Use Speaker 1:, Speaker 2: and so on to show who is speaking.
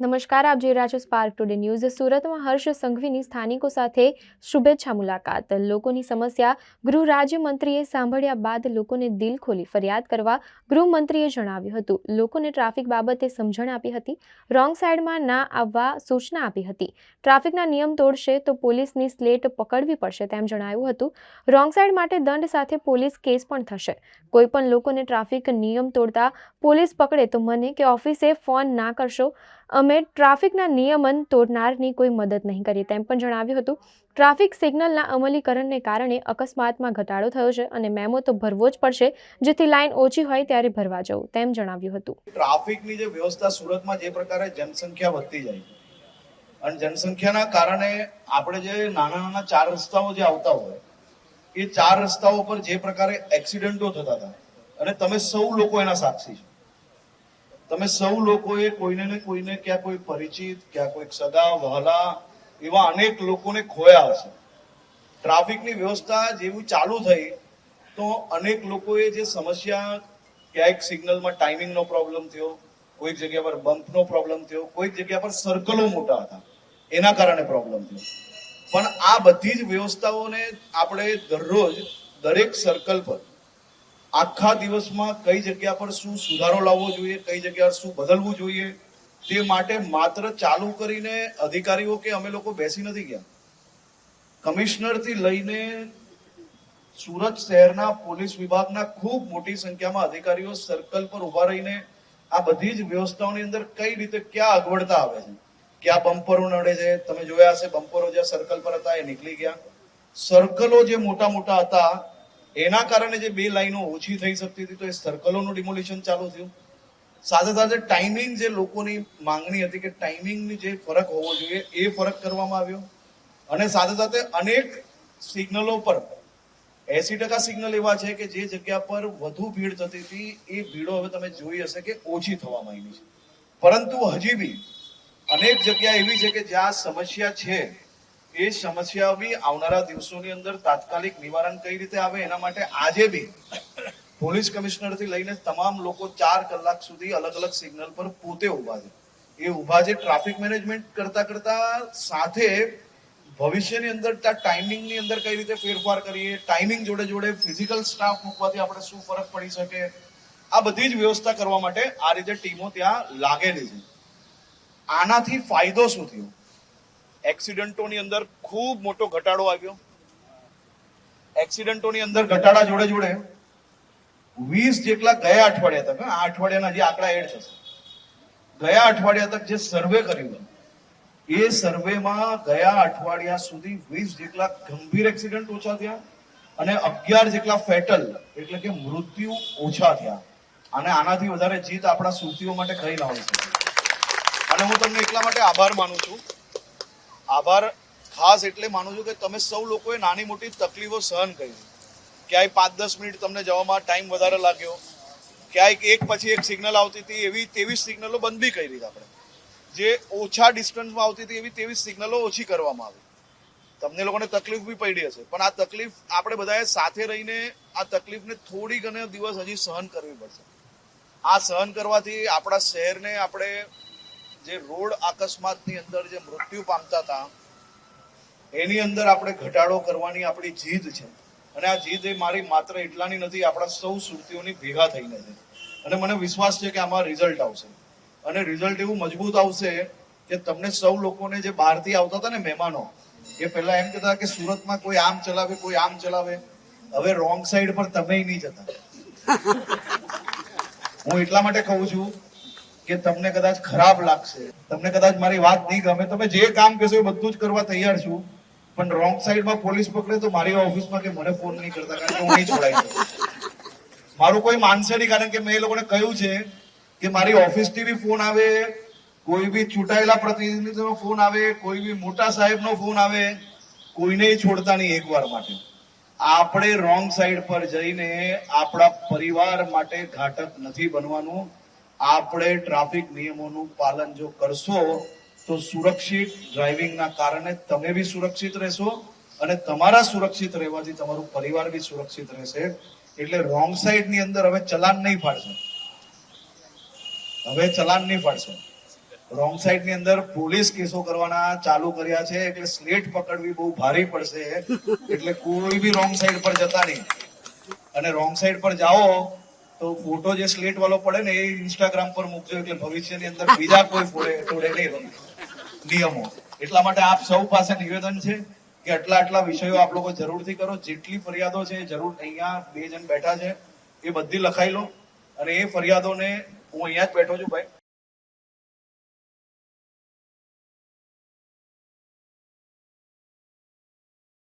Speaker 1: નમસ્કાર, આપ જોઈ રહ્યા છો સ્પાર્ક ટુડે ન્યૂઝ સુરતમાં હર્ષ સંઘવીની સ્થાનિકો સાથે શુભેચ્છા મુલાકાત. લોકોની સમસ્યા ગૃહ રાજ્યમંત્રીએ સાંભળ્યા બાદ લોકોને દિલ ખોલી ફરિયાદ કરવા ગૃહમંત્રીએ જણાવ્યું હતું. લોકોને ટ્રાફિક બાબતે સમજણ આપી હતી. રોંગ સાઈડમાં ના આવવા સૂચના આપી હતી. ટ્રાફિકના નિયમ તોડશે તો પોલીસની સ્લેટ પકડવી પડશે તેમ જણાવ્યું હતું. રોંગ સાઈડ માટે દંડ સાથે પોલીસ કેસ પણ થશે. કોઈ પણ લોકોને ટ્રાફિક નિયમ તોડતા પોલીસ પકડે તો મને કે ઓફિસે ફોન ના કરશો. અમે ટ્રાફિકના નિયમન તોડનારની કોઈ મદદ નહીં કરીએ. તેમ પણ જણાવ્યું હતું. ટ્રાફિક સિગ્નલના અમલીકરણને કારણે અકસ્માતમાં ઘટાડો થયો છે અને મેમો તો ભરવો જ પડશે. જેથી લાઇન ઓછી હોય ત્યારે ભરવા જવું, તેમ જણાવ્યું હતું.
Speaker 2: ટ્રાફિકની જે વ્યવસ્થા સુરતમાં જે પ્રકારે જનસંખ્યા વધતી જાય અને જનસંખ્યાના કારણે આપણે જે નાના નાના ચાર રસ્તાઓ જે આવતા હોય, એ ચાર રસ્તાઓ પર જે પ્રકારે એક્સિડન્ટો થતા હતા. અને તમે સૌ લોકો એના સાક્ષી છો. તમે સૌ લોકોએ કોઈને ને કોઈને ક્યાં કોઈ પરિચિત, ક્યાં કોઈક સગા, વહલા, એવા અનેક લોકોને ખોયા હશે. ટ્રાફિકની વ્યવસ્થા જેવું ચાલુ થઈ, તો અનેક લોકોએ જે સમસ્યા ક્યાંક સિગ્નલમાં ટાઈમિંગનો પ્રોબ્લેમ થયો, કોઈક જગ્યા પર બમ્પનો પ્રોબ્લેમ થયો, કોઈક જગ્યા પર સર્કલો મોટા હતા, એના કારણે પ્રોબ્લેમ થયો. પણ આ બધી જ વ્યવસ્થાઓને આપણે દરરોજ દરેક સર્કલ પર આખા દિવસમાં કઈ જગ્યા પર શું સુધારો લાવવો જોઈએ, કઈ જગ્યા પર શું બદલવું જોઈએ, તે માટે માત્ર ચાલુ કરીને અધિકારીઓ કે અમે લોકો બેસી નથી ગયા. કમિશનરથી લઈને સુરત શહેરના પોલીસ વિભાગના ખૂબ મોટી સંખ્યામાં અધિકારીઓ સર્કલ પર ઊભા રહીને આ બધી જ વ્યવસ્થાઓની અંદર કઈ રીતે ક્યાં અગવડતા આવે છે? ક્યાં બમ્પરો નડે છે? તમે જોયા હશે, બમ્પરો જ્યાં સર્કલ પર હતા એ નીકળી ગયા. સર્કલો જે મોટા મોટા હતા એના કારણે જે બે લાઈનો ઓછી થઈ શકતી હતી, તો એ સર્કલોનું ડિમોલિશન ચાલુ થયું. સાથે સાથે ટાઈમિંગ જે લોકોની માંગણી હતી કે ટાઈમિંગની જે ફરક હોવો જોઈએ, એ ફરક કરવામાં આવ્યો. અને સાથે સાથે અનેક સિગ્નલો પર એસી ટકા સિગ્નલ એવા છે કે જે જગ્યા પર વધુ ભીડ થતી હતી, એ ભીડો હવે તમે જોઈ હશે કે ઓછી થવા માંડી છે. પરંતુ હજી બી અનેક જગ્યા એવી છે કે જ્યાં સમસ્યા છે. એ સમસ્યા બી આવનારા દિવસોની અંદર તાત્કાલિક નિવારણ કઈ રીતે આવે એના માટે આજે બી પોલીસ કમિશનરથી લઈને તમામ લોકો ચાર કલાક સુધી અલગ અલગ સિગ્નલ પર પોતે ઊભા છે. એ ઊભા છે ટ્રાફિક મેનેજમેન્ટ કરતા કરતા સાથે ભવિષ્યની અંદર ત્યાં ટાઈમિંગની અંદર કઈ રીતે ફેરફાર કરીએ, ટાઈમિંગ જોડે જોડે ફિઝિકલ સ્ટાફ મૂકવાથી આપણે શું ફરક પડી શકે? આ બધી જ વ્યવસ્થા કરવા માટે આ રીતે ટીમો ત્યાં લાગેલી છે. આનાથી ફાયદો શું થયો? એક્સિડન્ટોની અંદર ખૂબ મોટો ઘટાડો આવ્યો. એક્સિડન્ટોની અંદર ઘટાડા જોડે જોડે વીસ જેટલા ગયા અઠવાડિયા તક આ અઠવાડિયાના જે આંકડા એડ થશે. ગયા અઠવાડિયા તક જે સર્વે કર્યું એ સર્વેમાં ગયા અઠવાડિયા સુધી વીસ જેટલા ગંભીર એક્સિડન્ટ ઓછા થયા અને અગિયાર જેટલા ફેટલ, એટલે કે મૃત્યુ ઓછા થયા. અને આનાથી વધારે જીત આપણા સુરતીઓ માટે કઈ ના હોય અને હું તમને એટલા માટે આભાર માનું છું આભાર. ખાસ એટલે માનું છું કે તમે સૌ લોકોએ નાની મોટી તકલીફો સહન કરી. ક્યાંય પાંચ દસ મિનિટ તમને જવામાં ટાઈમ વધારે લાગ્યો. ક્યાંક એક પછી એક સિગ્નલ આવતી હતી, એવી તેવી સિગ્નલો બંધ બી કરી આપણે. જે ઓછા ડિસ્ટન્સમાં આવતી હતી, એવી તેવી સિગ્નલો ઓછી કરવામાં આવી. તમને લોકોને તકલીફ બી પડી હશે. પણ આ તકલીફ આપણે બધાએ સાથે રહીને આ તકલીફને થોડી ઘણા દિવસ હજી સહન કરવી પડશે. આ સહન કરવાથી આપણા શહેરને આપણે જે રોડ અકસ્માતની અંદર જે મૃત્યુ પામતા હતા, એની અંદર આપણે ઘટાડો કરવાની આપણી જીદ છે. અને આ જીદ એ મારી માત્ર એટલાની નથી, આપણા સૌ સુરતીઓની ભેગા થઈને છે. અને મને વિશ્વાસ છે કે આમાં રિઝલ્ટ આવશે. અને રિઝલ્ટ એવું મજબૂત આવશે કે તમને સૌ લોકોને જે બહારથી આવતા હતા ને મહેમાનો, એ પહેલા એમ કહેતા કે સુરતમાં કોઈ આમ ચલાવે, કોઈ આમ ચલાવે. હવે રોંગ સાઈડ પર તમે નહીં જતા. હું એટલા માટે કહું છું કે તમને કદાચ ખરાબ લાગશે. તમને કદાચ મારી વાત નહીં ગમે. તમે જે કામ કહેશો એ બધું જ કરવા તૈયાર છું. પણ રોંગ સાઈડમાં પોલીસ પકડે તો મારી ઓફિસમાં કે મને ફોન નહીં કરતા કારણ કે હું નહીં છોડાઈ મારું કોઈ માનશે નહીં કારણ કે મેં એ લોકોને કહ્યું છે કે મારી ઓફિસથી બી ફોન આવે, કોઈ બી ચૂંટાયેલા પ્રતિનિધિનો ફોન આવે, કોઈ બી મોટા સાહેબનો ફોન આવે, કોઈને છોડતા નહીં એકવાર માટે. આપણે રોંગ સાઈડ પર જઈને આપણા પરિવાર માટે ઘાતક નથી બનવાનું. આપણે ટ્રાફિક નિયમોનું પાલન જો કરશો, તો સુરક્ષિત ડ્રાઇવિંગના કારણે તમે બી સુરક્ષિત રહેશો અને તમારા સુરક્ષિત રહેવાથી તમારું પરિવાર બી સુરક્ષિત રહેશે. એટલે રોંગ સાઈડની અંદર હવે ચલાન નહીં ફાડશે હવે ચલાન નહીં ફાડશે રોંગ સાઈડની અંદર પોલીસ કેસો કરવાના ચાલુ કર્યા છે, એટલે સ્લેટ પકડવી બહુ ભારી પડશે. એટલે કોઈ બી રોંગ સાઈડ પર જતા નહીં. અને રોંગ સાઈડ પર જાઓ તો ફોટો જે સ્લેટ વાળો પડે ને એ ઇન્સ્ટાગ્રામ પર મૂકજો એટલે ભવિષ્યની અંદર બીજા કોઈ ફોડે તોડે નહીં નિયમો. એટલા માટે આપ સૌ પાસે નિવેદન છે કે આટલા આટલા વિષયો આપ લોકો જરૂરથી કરો. જેટલી ફરિયાદો છે જરૂર અહીંયા બે જણ બેઠા છે. એ બધી લખાઈ લો અને એ ફરિયાદોને હું અહીંયા જ બેઠો છું ભાઈ.